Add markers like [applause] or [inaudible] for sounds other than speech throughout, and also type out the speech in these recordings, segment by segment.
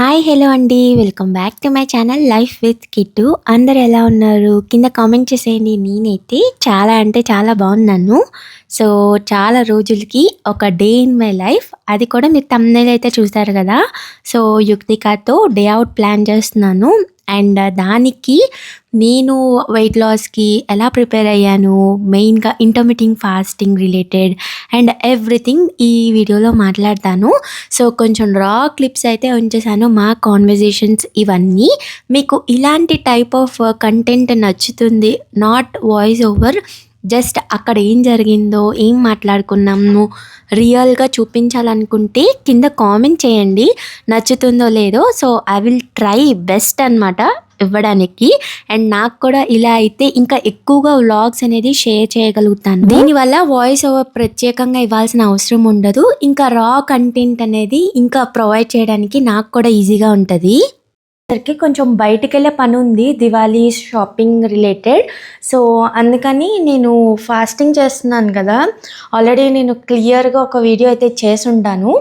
Hi hello అండి welcome back to my channel life with Kittu అందరు ఎలా ఉన్నారు? కింద కామెంట్ చేసేయండి. నేనైతే చాలా అంటే చాలా బాగున్నాను. సో చాలా రోజులకి ఒక డే ఇన్ మై లైఫ్ అది కూడా మీరు తమ్నేల్ అయితే చూస్తారు కదా? సో యుక్తికాతో డే అవుట్ ప్లాన్ చేస్తున్నాను. అండ్ దానికి నేను వెయిట్ లాస్కి ఎలా ప్రిపేర్ అయ్యాను మెయిన్గా intermittent fasting related and everything ఈ వీడియోలో మాట్లాడతాను. సో కొంచెం రా క్లిప్స్ అయితే ఉంచేసాను మా కాన్వర్జేషన్స్ ఇవన్నీ. మీకు ఇలాంటి టైప్ ఆఫ్ కంటెంట్ నచ్చుతుంది నాట్ వాయిస్ ఓవర్ జస్ట్ అక్కడ ఏం జరిగిందో ఏం మాట్లాడుకున్నాము రియల్గా చూపించాలనుకుంటే కింద కామెంట్ చేయండి. నచ్చుతుందో లేదో so I will try best అనమాట ఇవ్వడానికి. అండ్ నాకు కూడా ఇలా అయితే ఇంకా ఎక్కువగా వ్లాగ్స్ అనేది షేర్ చేయగలుగుతాను. దీనివల్ల వాయిస్ ఓవర్ ప్రత్యేకంగా ఇవ్వాల్సిన అవసరం ఉండదు. ఇంకా రా కంటెంట్ అనేది ఇంకా ప్రొవైడ్ చేయడానికి నాకు కూడా ఈజీగా ఉంటుంది. అందరికీ కొంచెం బయటికి వెళ్ళే పని ఉంది దివాళీ షాపింగ్ రిలేటెడ్. సో అందుకని నేను ఫాస్టింగ్ చేస్తున్నాను కదా. ఆల్రెడీ నేను క్లియర్గా ఒక వీడియో అయితే చేసి ఉంటాను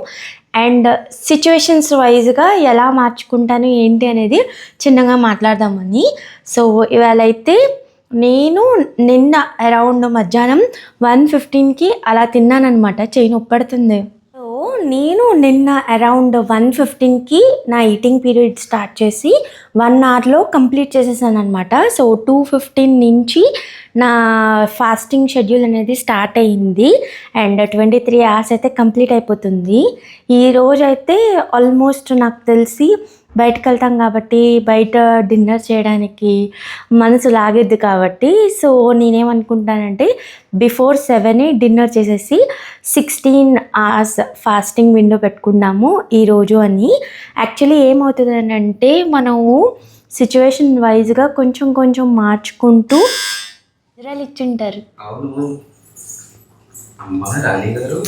అండ్ సిచ్యువేషన్స్ వైజ్గా ఎలా మార్చుకుంటాను ఏంటి అనేది చిన్నగా మాట్లాడదామని. సో ఇవాళ అయితే నేను నిన్న అరౌండ్ మధ్యాహ్నం వన్ ఫిఫ్టీన్కి అలా తిన్నానమాట చెయ్యి నొప్పడుతుంది నేను నిన్న అరౌండ్ వన్ ఫిఫ్టీన్కి నా ఈటింగ్ పీరియడ్ స్టార్ట్ చేసి వన్ అవర్లో కంప్లీట్ చేసేసాను అనమాట సో టూ ఫిఫ్టీన్ నుంచి నా ఫాస్టింగ్ షెడ్యూల్ అనేది స్టార్ట్ అయ్యింది అండ్ ట్వంటీ త్రీ అవర్స్ అయితే కంప్లీట్ అయిపోతుంది. ఈరోజైతే ఆల్మోస్ట్ నాకు తెలిసి బయటకు వెళ్తాం కాబట్టి బయట డిన్నర్ చేయడానికి మనసు లాగేద్ది కాబట్టి సో నేనేమనుకుంటానంటే బిఫోర్ సెవెన్ డిన్నర్ చేసేసి సిక్స్టీన్ అవర్స్ ఫాస్టింగ్ విండో పెట్టుకున్నాము ఈరోజు అని. యాక్చువల్లీ ఏమవుతుంది అంటే మనము సిచ్యువేషన్ వైజ్గా కొంచెం కొంచెం మార్చుకుంటూ నిద్రలు ఇచ్చుంటారు. అవును. అమ్మ రాణి గారు.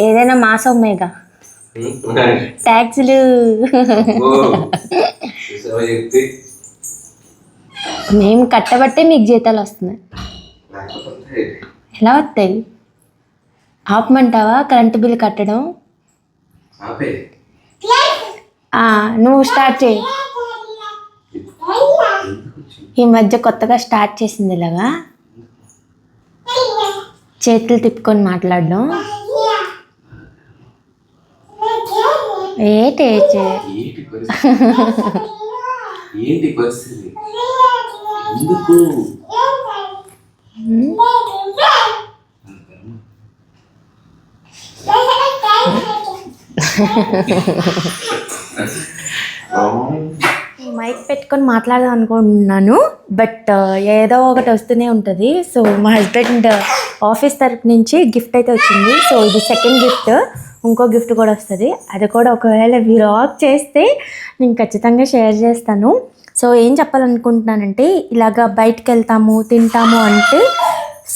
ఏదైనా మాసం మేఘ ట్యాక్స్లు మేము కట్టబట్టే మీకు జీతాలు వస్తున్నాయి. ఎలా వస్తాయి? ఆపమంటావా? కరెంటు బిల్ కట్టడం? నువ్వు స్టార్ట్ చేయి. ఈ మధ్య కొత్తగా స్టార్ట్ చేసింది ఇలాగా. చేతులు తిప్పుకొని మాట్లాడడం. ఏటే ఏంటి పరిస్థితి? ఎందుకు. మైక్ పెట్టుకొని మాట్లాడదాం అనుకుంటున్నాను బట్ ఏదో ఒకటి వస్తూనే ఉంటుంది. సో మా హస్బెండ్ ఆఫీస్ తరపు నుంచి గిఫ్ట్ అయితే వచ్చింది. సో ఇది సెకండ్ గిఫ్ట్. ఇంకో గిఫ్ట్ కూడా వస్తుంది. అది కూడా ఒకవేళ వ్లాగ్ చేస్తే నేను ఖచ్చితంగా షేర్ చేస్తాను. సో ఏం చెప్పాలనుకుంటున్నానంటే ఇలాగా బయటకు వెళ్తాము తింటాము అంటే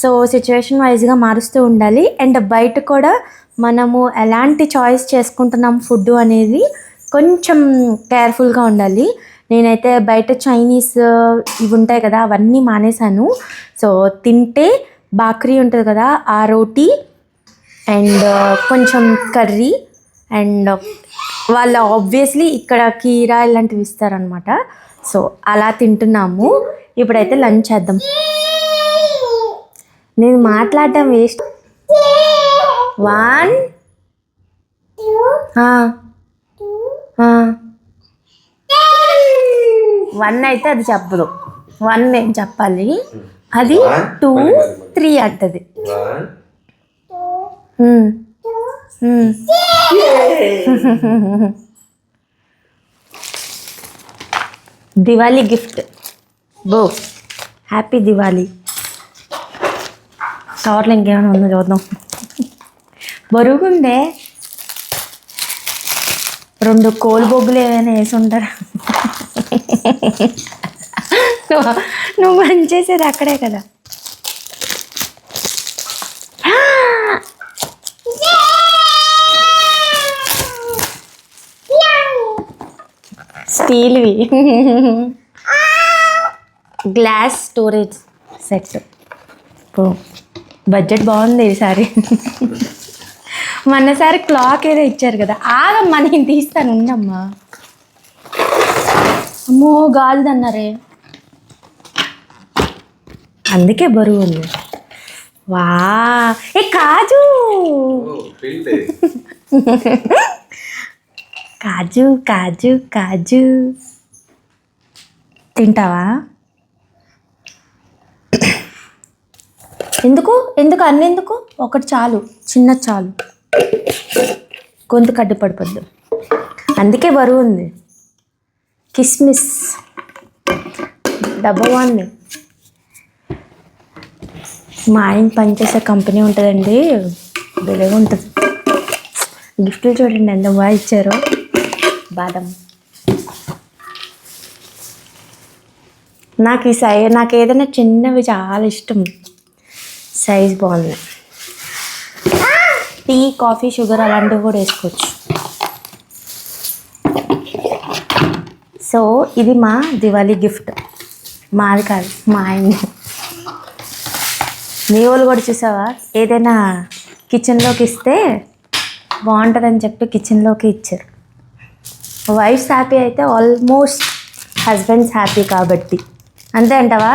సో సిచ్యువేషన్ వైజ్గా మారుస్తూ ఉండాలి. అండ్ బయట కూడా మనము ఎలాంటి చాయిస్ చేసుకుంటున్నాం ఫుడ్ అనేది కొంచెం కేర్ఫుల్గా ఉండాలి. నేనైతే బయట చైనీస్ ఇవి ఉంటాయి కదా అవన్నీ మానేశాను. సో తింటే బాక్రీ ఉంటుంది కదా ఆ రోటీ అండ్ కొంచెం కర్రీ అండ్ వాళ్ళు ఆబ్వియస్లీ ఇక్కడ కీరా ఇలాంటివి ఇస్తారనమాట సో అలా తింటున్నాము. ఇప్పుడైతే లంచ్ చేద్దాం. నేను మాట్లాడటం వేస్ట్. వన్. వన్ అయితే అది చెప్పదు. వన్ నేను చెప్పాలి? అది టూ. త్రీ అంటది. దివాళీ గిఫ్ట్ [laughs] బో హ్యాపీ దివాళీ కవర్లో ఇంకేమైనా ఉందో చూద్దాం [laughs] బరుగుందే రెండు కోల్ బొగ్గులు ఏమైనా వేసి ఉంటారా? [laughs] నువ్వు పనిచేసేది చేసేది అక్కడే కదా. స్టీల్వి గ్లాస్ స్టోరేజ్ సెట్ బడ్జెట్ బాగుంది ఈసారి మొన్నసారి క్లాక్ ఏదో ఇచ్చారు కదా ఆగమ్మా నేను తీస్తాను ఉండమ్మా అమ్మో గాలిది అన్నారే అందుకే బరువు ఉంది. వా ఏ కాజు. [laughs] కాజు కాజు కాజు. తింటావా? ఎందుకు? ఎందుకు? అన్నెందుకు? ఒకటి చాలు. చిన్న చాలు. గొంతు కడ్డు పడిపోద్దు. అందుకే బరువు ఉంది. కిస్మిస్. డబ్బా బాగుంది మా ఆయన పనిచేసే కంపెనీ ఉంటుందండి. వెలుగు ఉంటుంది గిఫ్ట్లు చూడండి ఎంత బాగా ఇచ్చారో. బాదం. నాకు ఈ సై నాకు ఏదైనా చిన్నవి చాలా ఇష్టం. సైజ్ బాగుంది. టీ కాఫీ షుగర్ అలాంటివి కూడా వేసుకోవచ్చు. సో ఇది మా దివాళీ గిఫ్ట్. మాది కాదు మా ఆయన మీ వాళ్ళు కూడా చూసావా? ఏదైనా కిచెన్లోకి ఇస్తే బాగుంటుందని చెప్పి కిచెన్లోకి ఇచ్చారు. వైఫ్స్ హ్యాపీ అయితే ఆల్మోస్ట్ హస్బెండ్స్ హ్యాపీ కాబట్టి. అంతే అంటావా?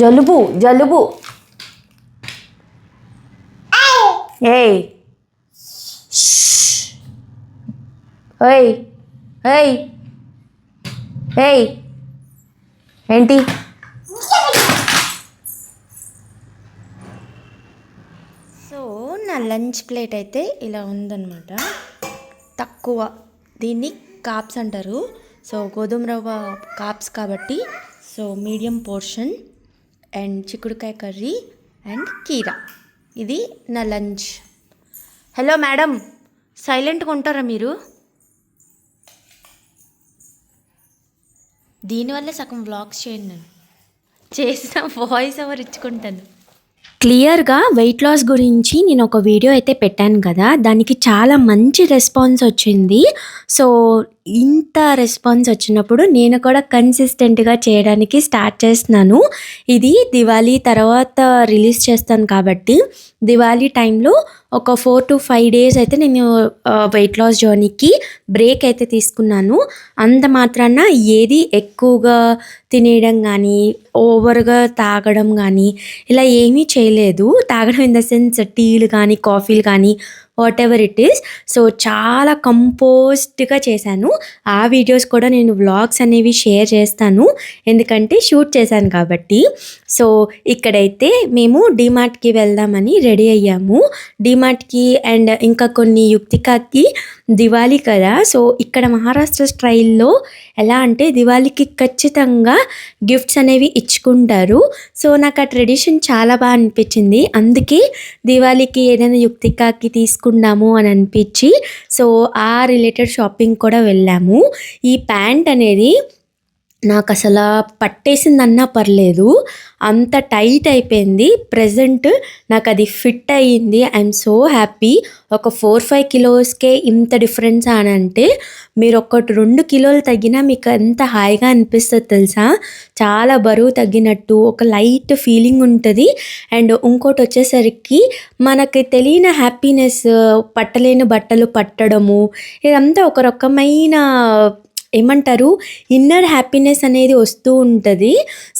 జలుబు జలుబు. ఏయ్. ఓయ్ ఏయ్ ఏయ్. ఏంటి సో నా లంచ్ ప్లేట్ అయితే ఇలా ఉందన్నమాట. తక్కువ. దీన్ని కాప్స్ అంటారు. సో గోధుమ రవ్వ కాప్స్ కాబట్టి సో మీడియం పోర్షన్ అండ్ చిక్కుడుకాయ కర్రీ అండ్ కీరా. ఇది నా లంచ్. హలో మేడం సైలెంట్గా ఉంటారా మీరు? దీనివల్ల సగం వ్లాగ్స్ చేయండి నేను. చేసిన వాయిస్ ఎవరు ఇచ్చుకుంటాను క్లియర్గా వెయిట్ లాస్ గురించి నేను ఒక వీడియో అయితే పెట్టాను కదా దానికి చాలా మంచి రెస్పాన్స్ వచ్చింది. సో ఇంత రెస్పాన్స్ వచ్చినప్పుడు నేను కూడా కన్సిస్టెంట్గా చేయడానికి స్టార్ట్ చేస్తున్నాను. ఇది దివాళీ తర్వాత రిలీజ్ చేస్తాను కాబట్టి దివాళీ టైంలో ఒక ఫోర్ టు ఫైవ్ డేస్ అయితే నేను వెయిట్ లాస్ జర్నీకి బ్రేక్ అయితే తీసుకున్నాను. అంత మాత్రాన ఏది ఎక్కువగా తినేయడం కానీ ఓవర్గా తాగడం కానీ ఇలా ఏమీ చేయలేదు. తాగడం ఇన్ ద సెన్స్ టీలు కానీ కాఫీలు కానీ whatever it is so చాలా కంపోజ్డ్గా చేశాను. ఆ వీడియోస్ కూడా నేను వ్లాగ్స్ అనేవి షేర్ చేస్తాను. ఎందుకంటే షూట్ చేశాను కాబట్టి. సో ఇక్కడైతే మేము డిమార్ట్కి వెళ్దామని రెడీ అయ్యాము. డిమార్ట్కి అండ్ ఇంకా కొన్ని యుక్తికాకి దివాళీ కదా. సో ఇక్కడ మహారాష్ట్ర స్టైల్లో ఎలా అంటే దివాళీకి ఖచ్చితంగా గిఫ్ట్స్ అనేవి ఇచ్చుకుంటారు. సో నాకు ఆ ట్రెడిషన్ చాలా బాగా అనిపించింది. అందుకే దివాళీకి ఏదైనా యుక్తికాకి తీసుకుందాము అని అనిపించి సో ఆ రిలేటెడ్ షాపింగ్ కూడా వెళ్ళాము. ఈ ప్యాంట్ అనేది నాకు అసలు పట్టేసిందన్నా పర్లేదు. అంత టైట్ అయిపోయింది. ప్రజెంట్ నాకు అది ఫిట్ అయ్యింది. I'm so happy. ఒక ఫోర్ ఫైవ్ కిలోస్కే ఇంత డిఫరెన్స్ అని అంటే మీరు ఒకటి రెండు కిలోలు తగ్గినా మీకు ఎంత హాయిగా అనిపిస్తుంది తెలుసా? చాలా బరువు తగ్గినట్టు ఒక లైట్ ఫీలింగ్ ఉంటుంది. అండ్ ఇంకోటి వచ్చేసరికి మనకి తెలియని హ్యాపీనెస్ పట్టలేని బట్టలు పట్టడము ఇదంతా ఒక రకమైన ఏమంటారు? ఇన్నర్ హ్యాపీనెస్ అనేది వస్తూ ఉంటుంది.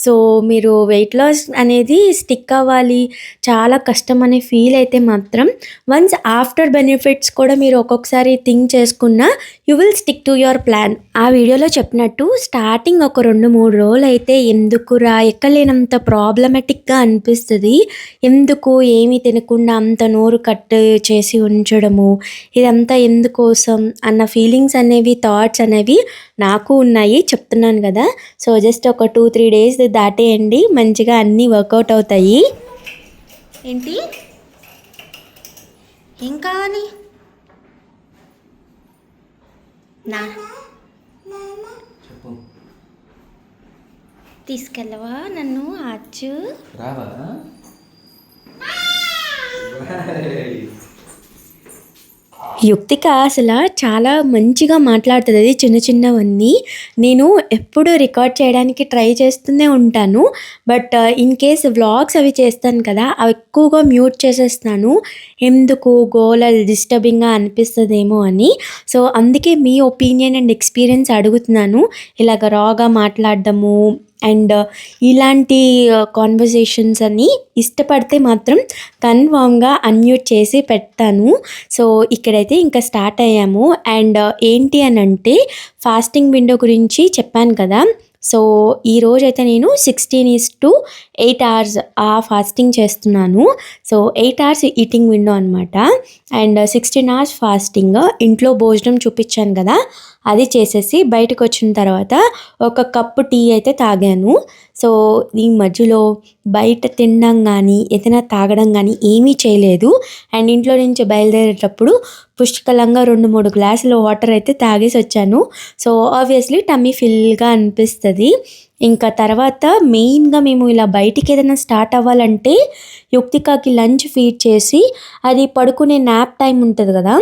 సో మీరు వెయిట్ లాస్ అనేది స్టిక్ అవ్వాలి. చాలా కష్టం అనే ఫీల్ అయితే మాత్రం వన్స్ ఆఫ్టర్ బెనిఫిట్స్ కూడా మీరు ఒక్కొక్కసారి థింక్ చేసుకున్న you will stick to your plan ఆ వీడియోలో చెప్పినట్టు స్టార్టింగ్ ఒక రెండు మూడు రోజులు అయితే ఎందుకురా? ఎక్కలేనంత ప్రాబ్లమెటిక్గా అనిపిస్తుంది. ఎందుకు? ఏమీ తినకుండా అంత నోరు కట్ చేసి ఉంచడము ఇదంతా ఎందుకోసం? అన్న ఫీలింగ్స్ అనేవి థాట్స్ అనేవి నాకు ఉన్నాయి చెప్తున్నాను కదా. సో జస్ట్ ఒక టూ త్రీ డేస్ దాటేయండి. మంచిగా అన్నీ వర్కౌట్ అవుతాయి. ఏంటి? ఏం కావాలి? నా. తీసుకెళ్ళవా నన్ను అచ్చు? రావా? యుక్తిక అసలు చాలా మంచిగా మాట్లాడుతుంది అది చిన్న చిన్నవన్నీ. నేను ఎప్పుడు రికార్డ్ చేయడానికి ట్రై చేస్తూనే ఉంటాను. బట్ ఇన్ కేస్ వ్లాగ్స్ అవి చేస్తాను కదా అవి ఎక్కువగా మ్యూట్ చేసేస్తాను ఎందుకు గోల డిస్టర్బింగ్గా అనిపిస్తుందేమో అని. సో అందుకే మీ ఒపీనియన్ అండ్ ఎక్స్పీరియన్స్ అడుగుతున్నాను. ఇలాగ రాగా మాట్లాడడము అండ్ uh, ఇలాంటి uh, కాన్వర్జేషన్స్ అని ఇష్టపడితే మాత్రం కన్ఫామ్గా అన్మ్యూట్ చేసి పెడతాను. సో ఇక్కడైతే ఇంకా స్టార్ట్ అయ్యాము. అండ్ uh, ఏంటి అని అంటే ఫాస్టింగ్ విండో గురించి చెప్పాను కదా. సో ఈ రోజైతే నేను sixteen is to eight hours ఆ ఫాస్టింగ్ చేస్తున్నాను. So eight hours eating window అనమాట అండ్ సిక్స్టీన్ అవర్స్ ఫాస్టింగ్ ఇంట్లో భోజనం చూపించాను కదా. అది చేసేసి బయటకు వచ్చిన తర్వాత ఒక కప్పు టీ అయితే తాగాను. సో ఈ మధ్యలో బయట తినడం కానీ ఏదైనా తాగడం కానీ ఏమీ చేయలేదు. అండ్ ఇంట్లో నుంచి బయలుదేరేటప్పుడు పుష్కలంగా రెండు మూడు గ్లాసులు వాటర్ అయితే తాగేసి వచ్చాను. సో ఆబ్వియస్లీ టమ్మీ ఫిల్గా అనిపిస్తుంది. ఇంకా తర్వాత మెయిన్గా మేము ఇలా బయటికి ఏదైనా స్టార్ట్ అవ్వాలంటే యుక్తికాకి లంచ్ ఫీడ్ చేసి అది పడుకునే నాప్ టైం ఉంటుంది కదా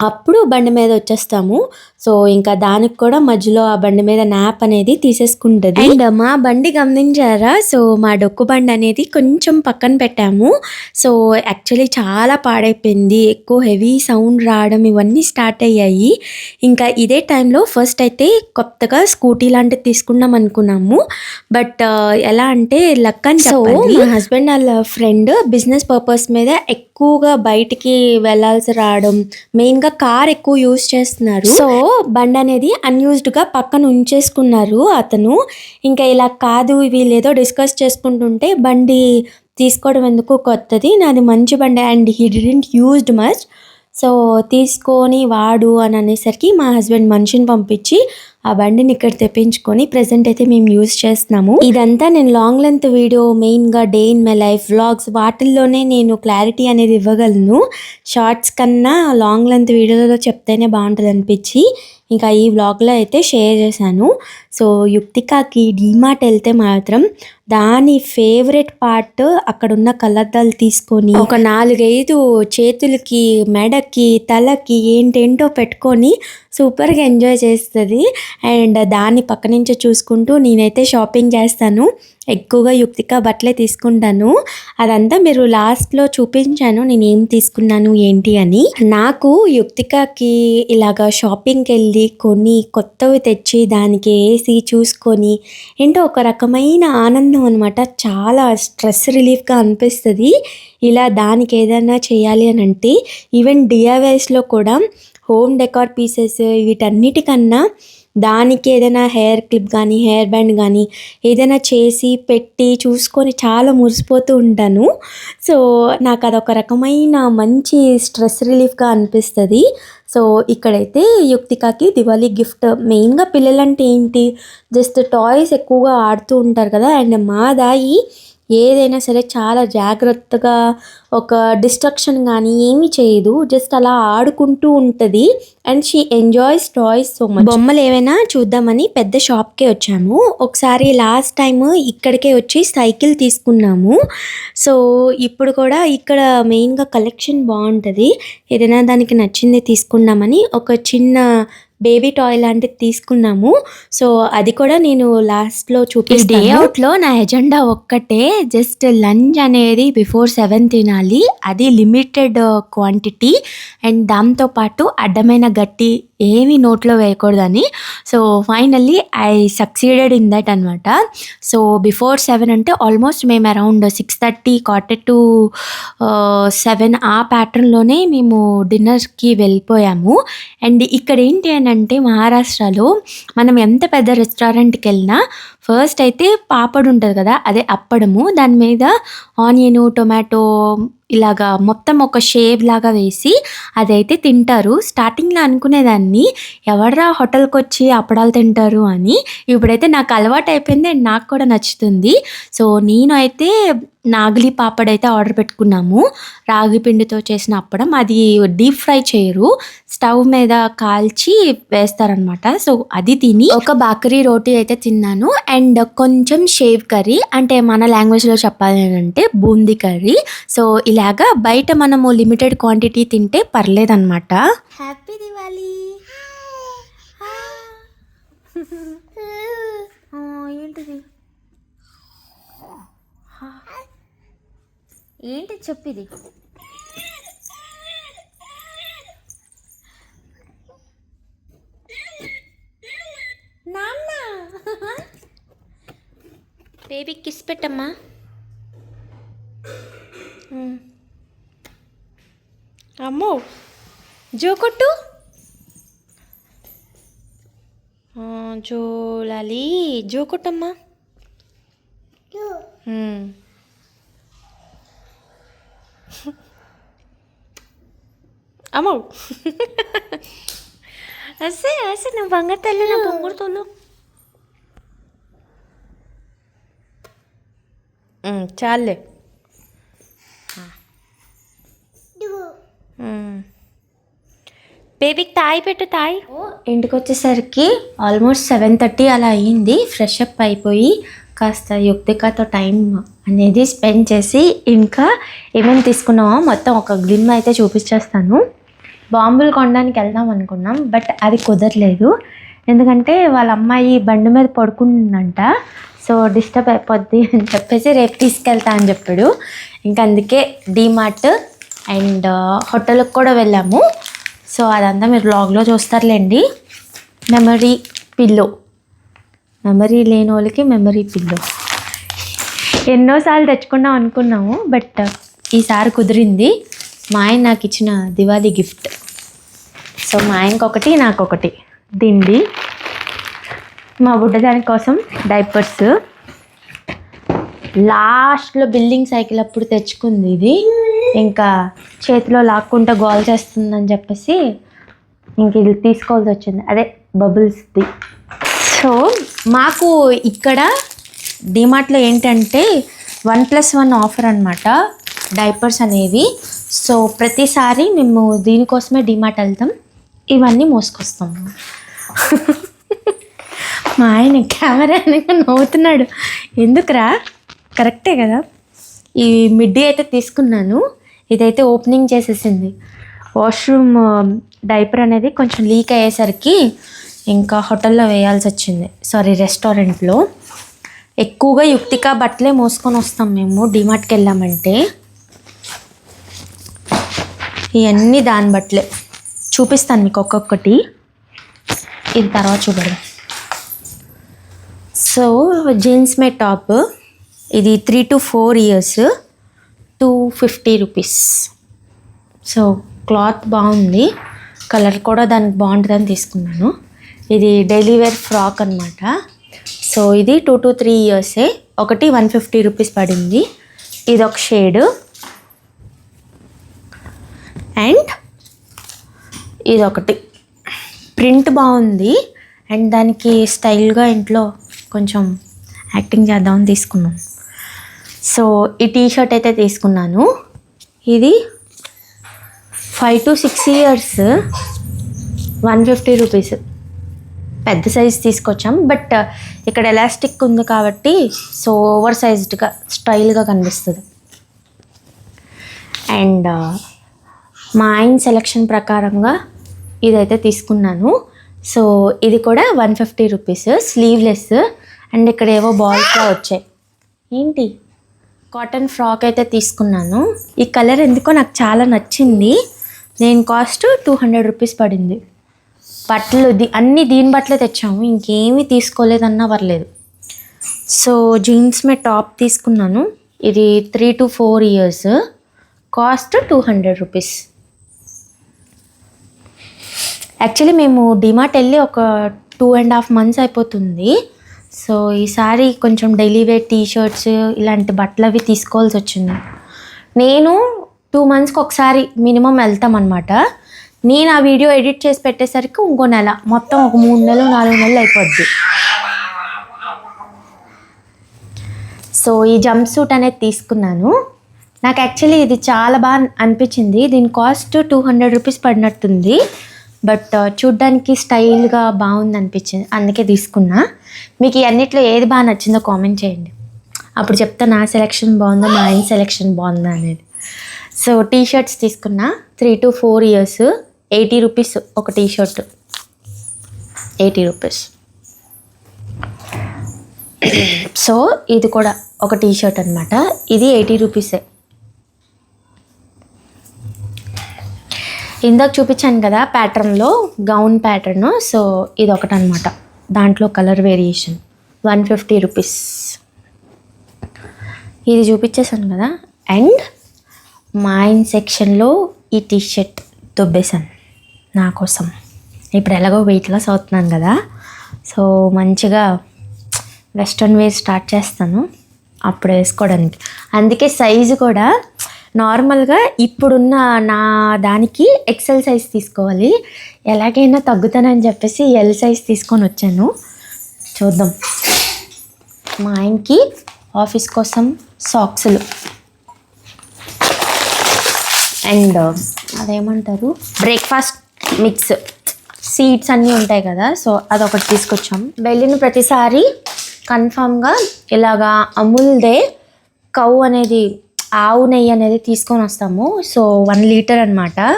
అప్పుడు బండి మీద వచ్చేస్తాము. సో ఇంకా దానికి కూడా మధ్యలో ఆ బండి మీద నాప్ అనేది తీసేసుకుంటుంది. అండ్ మా బండి గమనించారా? సో మా డొక్కు బండి అనేది కొంచెం పక్కన పెట్టాము. సో యాక్చువల్లీ చాలా పాడైపోయింది. ఎక్కువ హెవీ సౌండ్ రావడం ఇవన్నీ స్టార్ట్ అయ్యాయి. ఇంకా ఇదే టైంలో ఫస్ట్ అయితే కొత్తగా స్కూటీ లాంటిది తీసుకుందాం అనుకున్నాము. బట్ ఎలా అంటే లక్ అని సో మా హస్బెండ్ వాళ్ళ ఫ్రెండ్ బిజినెస్ పర్పస్ మీద ఎక్కువగా బయటికి వెళ్ళాల్సి రావడం మెయిన్గా కార్ ఎక్కువ యూజ్ చేస్తున్నారు. సో బండి అనేది అన్యూజ్డ్గా పక్కన ఉంచేసుకున్నారు అతను. ఇంకా ఇలా కాదు వీళ్ళు ఏదో డిస్కస్ చేసుకుంటుంటే బండి తీసుకోవడం ఎందుకు కొత్తది? నాది మంచి బండి and he didn't used much so తీసుకొని వాడు అని అనేసరికి మా హస్బెండ్ మనిషిని పంపించి ఆ బండిని ఇక్కడ తెప్పించుకొని ప్రెసెంట్ అయితే మేము యూజ్ చేస్తున్నాము. ఇదంతా నేను లాంగ్ లెంత్ వీడియో మెయిన్గా day in my life vlogs వాటిల్లోనే నేను క్లారిటీ అనేది ఇవ్వగలను. షార్ట్స్ కన్నా లాంగ్ లెంత్ వీడియోలో చెప్తేనే బాగుంటుంది అనిపించి ఇంకా ఈ వ్లాగ్లో అయితే షేర్ చేశాను. సో యుక్తికాకి డీమార్ట్ వెళ్తే మాత్రం దాని ఫేవరెట్ పార్ట్ అక్కడ ఉన్న తీసుకొని ఒక నాలుగైదు చేతులకి మెడకి తలకి ఏంటేంటో పెట్టుకొని సూపర్గా ఎంజాయ్ చేస్తుంది. అండ్ దాన్ని పక్క నుంచి చూసుకుంటూ నేనైతే షాపింగ్ చేస్తాను. ఎక్కువగా యుక్తిక బట్టలే తీసుకుంటాను. అదంతా మీరు లాస్ట్లో చూపించాను నేను ఏం తీసుకున్నాను ఏంటి అని. నాకు యుక్తికకి ఇలాగా షాపింగ్కి వెళ్ళి కొన్ని కొత్తవి తెచ్చి దానికి చేసి చూసుకొని ఏంటో ఒక రకమైన ఆనందం అనమాట చాలా స్ట్రెస్ రిలీఫ్గా అనిపిస్తుంది. ఇలా దానికి ఏదైనా చేయాలి అని అంటే ఈవెన్ డిఐవైస్లో కూడా హోమ్ డెకార్ పీసెస్ వీటన్నిటికన్నా దానికి ఏదైనా హెయిర్ క్లిప్ కానీ హెయిర్ బ్యాండ్ కానీ ఏదైనా చేసి పెట్టి చూసుకొని చాలా మురిసిపోతూ ఉంటాను. సో నాకు అదొక రకమైన మంచి స్ట్రెస్ రిలీఫ్గా అనిపిస్తుంది. సో ఇక్కడైతే యుక్తికాకి దివాళీ గిఫ్ట్. మెయిన్గా పిల్లలంటే ఏంటి? జస్ట్ టాయ్స్ ఎక్కువగా ఆడుతూ ఉంటారు కదా అండ్ మా దాయి ఏదైనా సరే చాలా జాగ్రత్తగా ఒక డిస్ట్రక్షన్ కానీ ఏమీ చేయదు. జస్ట్ అలా ఆడుకుంటూ ఉంటుంది. And she enjoys toys so much బొమ్మలు ఏవైనా చూద్దామని పెద్ద షాప్కే వచ్చాము. ఒకసారి లాస్ట్ టైం ఇక్కడికే వచ్చి సైకిల్ తీసుకున్నాము. సో ఇప్పుడు కూడా ఇక్కడ మెయిన్గా కలెక్షన్ బాగుంటుంది. ఏదైనా దానికి నచ్చింది తీసుకుందామని ఒక చిన్న బేబీ టాయ్ లాంటిది తీసుకున్నాము. సో అది కూడా నేను లాస్ట్లో చూపిస్తాను. డే అవుట్లో నా ఎజెండా ఒక్కటే జస్ట్ లంచ్ అనేది బిఫోర్ సెవెన్ తినాలి. అది లిమిటెడ్ క్వాంటిటీ అండ్ దాంతోపాటు అడ్డమైన గట్టి ఏమి నోట్లో వేయకూడదని. So finally I succeeded in that అనమాట సో బిఫోర్ సెవెన్ అంటే ఆల్మోస్ట్ మేము around six thirty quarter to seven ఆ ప్యాటర్న్లోనే మేము డిన్నర్కి వెళ్ళిపోయాము. అండ్ ఇక్కడ ఏంటి అని అంటే మహారాష్ట్రలో మనం ఎంత పెద్ద రెస్టారెంట్కి వెళ్ళినా ఫస్ట్ అయితే పాపడు ఉంటుంది కదా అదే అప్పడము. దాని మీద ఆనియన్ టొమాటో ఇలాగా మొత్తం ఒక షేప్ లాగా వేసి అదైతే తింటారు. స్టార్టింగ్లో అనుకునేదాన్ని ఎవడరా హోటల్కి వచ్చి అప్పడాలు తింటారు? అని. ఇప్పుడైతే నాకు అలవాటు అయిపోయింది అండ్ నాకు కూడా నచ్చుతుంది. సో నేను అయితే నాగిలి పాపడ్ అయితే ఆర్డర్ పెట్టుకున్నాము. రాగి పిండితో చేసిన అప్పడం. అది డీప్ ఫ్రై చేయరు. స్టవ్ మీద కాల్చి వేస్తారనమాట. సో అది తిని ఒక బాకరీ రోటీ అయితే తిన్నాను. అండ్ కొంచెం షేవ్ కర్రీ అంటే మన లాంగ్వేజ్లో చెప్పాలి అంటే బూందీ కర్రీ. సో ఇలాగా బయట మనము లిమిటెడ్ క్వాంటిటీ తింటే పర్లేదన్నమాట హ్యాపీ దివాలి ఏంటిది? ఏంటి చెప్పిది? నాన్న! బేబీ కిస్ పెట్టమ్మా. మ్మ్. అమ్మో! జో కొట్టు! ఆ, జోలాలి జో కొట్టమ్మా మ్మ్. అమ్మో అసే అసే నా బంగారు తల్లి నా పొంగుడు తోలు చాలే బేబీకి తాయి పెట్టు తాయి. ఇంటికి వచ్చేసరికి ఆల్మోస్ట్ సెవెన్ థర్టీ అలా అయ్యింది ఫ్రెష్ అప్ అయిపోయి కాస్త యుక్తికతో టైం అనేది స్పెండ్ చేసి ఇంకా ఏమేమి తీసుకున్నామో మొత్తం ఒక గ్లిమ్ అయితే చూపించేస్తాను. బాంబులు కొనడానికి వెళ్దాం అనుకున్నాం బట్ అది కుదరలేదు. ఎందుకంటే వాళ్ళ అమ్మాయి బండి మీద పడుకుంటుందంట. సో డిస్టర్బ్ అయిపోద్ది అని చెప్పేసి రేపు తీసుకెళ్తా అని చెప్పాడు. ఇంకా అందుకే డీమార్ట్ అండ్ హోటల్కి కూడా వెళ్ళాము. సో అదంతా మీరు బ్లాగ్లో చూస్తారులేండి. మెమరీ పిల్లో మెమరీ లేని వాళ్ళకి మెమరీ పిల్లో ఎన్నోసార్లు తెచ్చుకుందాం అనుకున్నాము బట్ ఈసారి కుదిరింది. మా ఆయన నాకు ఇచ్చిన దివాళీ గిఫ్ట్. సో మా ఆయనకు ఒకటి నాకు ఒకటి. దిండి. మా బుడ్డదాని కోసం డైపర్స్. లాస్ట్లో బిల్డింగ్ సైకిల్ అప్పుడు తెచ్చుకుంది ఇది. ఇంకా చేతిలో లాక్కుంటే గోల్ చేస్తుందని చెప్పేసి ఇంక ఇది తీసుకోవాల్సి వచ్చింది. అదే బబుల్స్ది. సో మాకు ఇక్కడ డిమార్ట్లో ఏంటంటే వన్ ప్లస్ వన్ ఆఫర్ అనమాట డైపర్స్ అనేవి. సో ప్రతిసారి మేము దీనికోసమే డిమార్ట్ వెళ్తాం. ఇవన్నీ మోసుకొస్తాం. మా ఆయన కెమెరా అనగా నవ్వుతున్నాడు. ఎందుకురా? కరెక్టే కదా? ఈ మిడ్డీ అయితే తీసుకున్నాను. ఇదైతే ఓపెనింగ్ చేసేసింది. వాష్రూమ్ డైపర్ అనేది కొంచెం లీక్ అయ్యేసరికి ఇంకా హోటల్లో వేయాల్సి వచ్చింది. సారీ రెస్టారెంట్లో. ఎక్కువగా యుక్తిక బట్టలే మోసుకొని వస్తాం మేము. డిమార్ట్కి వెళ్ళామంటే. ఇవన్నీ దాని బట్టలే చూపిస్తాను మీకు ఒక్కొక్కటి. ఇది తర్వాత చూడడం సో జీన్స్ మే టాప్. ఇది three to four years two fifty rupees so cloth బాగుంది. కలర్ కూడా దానికి బాగుంటుందని తీసుకున్నాను. ఇది డైలీ వేర్ ఫ్రాక్ అనమాట సో ఇది టూ టు త్రీ ఇయర్సే ఒకటి వన్ ఫిఫ్టీ రూపీస్ పడింది. ఇది ఒక షేడ్. అండ్ ఇది ఒకటి ప్రింట్ బాగుంది. అండ్ దానికి స్టైల్గా ఇంట్లో కొంచెం యాక్టింగ్ చేద్దామని తీసుకున్నాం. సో ఈ టీ షర్ట్ అయితే తీసుకున్నాను. ఇది five to six years one fifty rupees. పెద్ద సైజ్ తీసుకొచ్చాం. బట్ ఇక్కడ ఎలాస్టిక్ ఉంది కాబట్టి సో ఓవర్ సైజ్డ్గా స్టైల్గా కనిపిస్తుంది. అండ్ మా ఆయన సెలక్షన్ ప్రకారంగా ఇదైతే తీసుకున్నాను. సో ఇది కూడా one fifty rupees sleeveless and ఇక్కడ ఏవో బాల్స్లా వచ్చాయి. ఏంటి? కాటన్ ఫ్రాక్ అయితే తీసుకున్నాను. ఈ కలర్ ఎందుకో నాకు చాలా నచ్చింది. నేను కాస్ట్ టూ హండ్రెడ్ రూపీస్ పడింది. బట్టలు ది అన్నీ దీని బట్టలే తెచ్చాము. ఇంకేమీ తీసుకోలేదన్నా పర్లేదు. సో జీన్స్ మే టాప్ తీసుకున్నాను. ఇది three to four years cost two hundred rupees actually మేము డిమార్ట్ వెళ్ళి ఒక టూ అండ్ హాఫ్ మంత్స్ అయిపోతుంది. సో ఈసారి కొంచెం డైలీ వేర్ టీ షర్ట్స్ ఇలాంటి బట్టలు అవి తీసుకోవాల్సి వచ్చింది. నేను టూ మంత్స్కి ఒకసారి మినిమం వెళ్తాం అనమాట నేను ఆ వీడియో ఎడిట్ చేసి పెట్టేసరికి ఇంకో నెల మొత్తం ఒక మూడు నెలలు నాలుగు నెలలు అయిపోద్ది. సో ఈ జంప్ సూట్ అనేది తీసుకున్నాను. నాకు యాక్చువల్లీ ఇది చాలా బాగా అనిపించింది. దీని కాస్ట్ టూ హండ్రెడ్ రూపీస్ పడినట్టుంది. బట్ చూడ్డానికి స్టైల్గా బాగుంది అనిపించింది అందుకే తీసుకున్నా. మీకు ఈ అన్నిట్లో ఏది బాగా నచ్చిందో కామెంట్ చేయండి. అప్పుడు చెప్తా నా సెలెక్షన్ బాగుందా మా ఆయన సెలెక్షన్ బాగుందా అనేది. సో టీ షర్ట్స్ తీసుకున్నా. Three to four years eighty rupees ఒక T shirt eighty rupees. So ఇది కూడా ఒక టీ షర్ట్ అనమాట ఇది ఎయిటీ రూపీసే. ఇందాక చూపించాను కదా ప్యాటర్న్లో గౌన్ ప్యాటర్న్ సో ఇది ఒకటి అనమాట దాంట్లో colour variation one fifty rupees ఇది చూపించేసాను కదా. అండ్ మైన్ సెక్షన్లో ఈ టీ షర్ట్ దుబ్బేశాను నా కోసం. ఇప్పుడు ఎలాగో వెయిట్ లాస్ అవుతున్నాను కదా. సో మంచిగా వెస్ట్రన్ వేర్ స్టార్ట్ చేస్తాను అప్పుడు వేసుకోవడానికి. అందుకే సైజు కూడా నార్మల్గా ఇప్పుడున్న నా దానికి ఎక్సెల్ సైజ్ తీసుకోవాలి. ఎలాగైనా తగ్గుతానని చెప్పేసి ఎల్ సైజ్ తీసుకొని వచ్చాను. చూద్దాం. మా ఆయనకి ఆఫీస్ కోసం సాక్స్లు. అండ్ అదేమంటారు? Breakfast mix. సీడ్స్ అన్నీ ఉంటాయి కదా సో అదొకటి తీసుకొచ్చాం. వెళ్ళిన ప్రతిసారి కన్ఫామ్గా ఇలాగా అమూల్దే కౌ అనేది ఆవు నెయ్యి అనేది తీసుకొని వస్తాము. సో వన్ లీటర్ అనమాట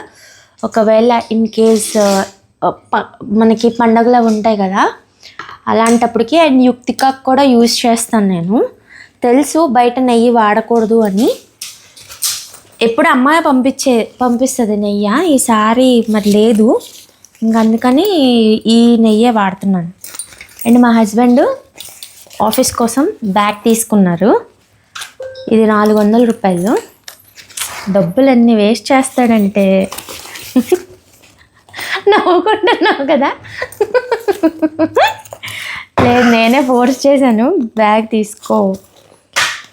ఒకవేళ ఇన్ కేస్ uh, uh, మనకి పండగలు అవి ఉంటాయి కదా అలాంటప్పటికి అండ్ యుక్తికా కూడా యూజ్ చేస్తాను నేను. తెలుసు బయట నెయ్యి వాడకూడదు అని. ఎప్పుడు అమ్మాయి పంపించే పంపిస్తుంది నెయ్యి? ఈసారి మరి లేదు. ఇంక అందుకని ఈ నెయ్యే వాడుతున్నాను. అండ్ మా హస్బెండ్ ఆఫీస్ కోసం బ్యాగ్ తీసుకున్నారు. ఇది నాలుగు వందల రూపాయలు. డబ్బులు వేస్ట్ చేస్తాడంటే నవ్వుకుంటున్నావు కదా. లేదు నేనే ఫోర్స్ చేశాను. బ్యాగ్ తీసుకో.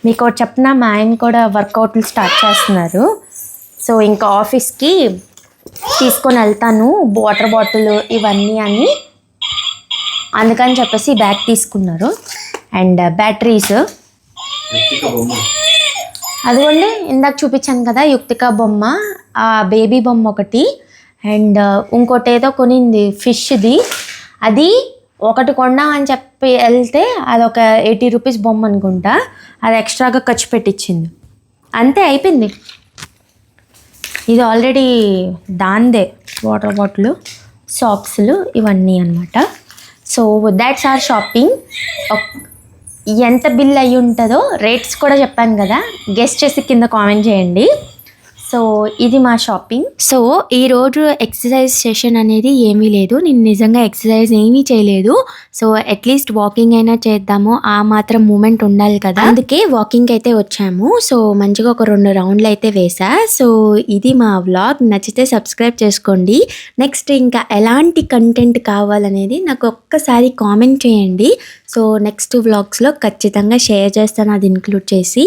మీకు ఒకటి చెప్పిన మా ఆయన కూడా వర్కౌట్లు స్టార్ట్ చేస్తున్నారు. సో ఇంకా ఆఫీస్కి తీసుకొని వెళ్తాను వాటర్ బాటిల్ ఇవన్నీ అని. అందుకని చెప్పేసి బ్యాగ్ తీసుకున్నారు. అండ్ బ్యాటరీస్ uh, అదిగోండి ఇందాక చూపించాను కదా యుక్తిక బొమ్మ ఆ బేబీ బొమ్మ ఒకటి. అండ్ ఇంకోటి ఏదో కొనింది ఫిష్ది అది ఒకటి కొందామని చెప్పి వెళ్తే అది ఒక ఎయిటీ రూపీస్ బొమ్మ అనుకుంటా. అది ఎక్స్ట్రాగా ఖర్చు పెట్టించింది అంతే అయిపోయింది. ఇది ఆల్రెడీ దాందే వాటర్ బాటిల్ సాక్స్లు ఇవన్నీ అనమాట సో దాట్స్ ఆర్ షాపింగ్ ఎంత బిల్ అయి ఉంటుందో రేట్స్ కూడా చెప్పాను కదా. గెస్ట్ చేసి కింద కామెంట్ చేయండి. సో ఇది మా షాపింగ్. సో ఈ రోజు ఎక్సర్సైజ్ సెషన్ అనేది ఏమీ లేదు. నేను నిజంగా ఎక్సర్సైజ్ ఏమీ చేయలేదు. సో అట్లీస్ట్ వాకింగ్ అయినా చేద్దాము. ఆ మాత్రం మూమెంట్ ఉండాలి కదా. అందుకే వాకింగ్ అయితే వచ్చాము. సో మంచిగా ఒక రెండు రౌండ్లు అయితే వేసా. సో ఇది మా వ్లాగ్ నచ్చితే సబ్స్క్రైబ్ చేసుకోండి. నెక్స్ట్ ఇంకా ఎలాంటి కంటెంట్ కావాలనేది నాకు ఒక్కసారి కామెంట్ చేయండి. సో నెక్స్ట్ వ్లాగ్స్లో ఖచ్చితంగా షేర్ చేస్తాను. అది ఇంక్లూడ్ చేసి.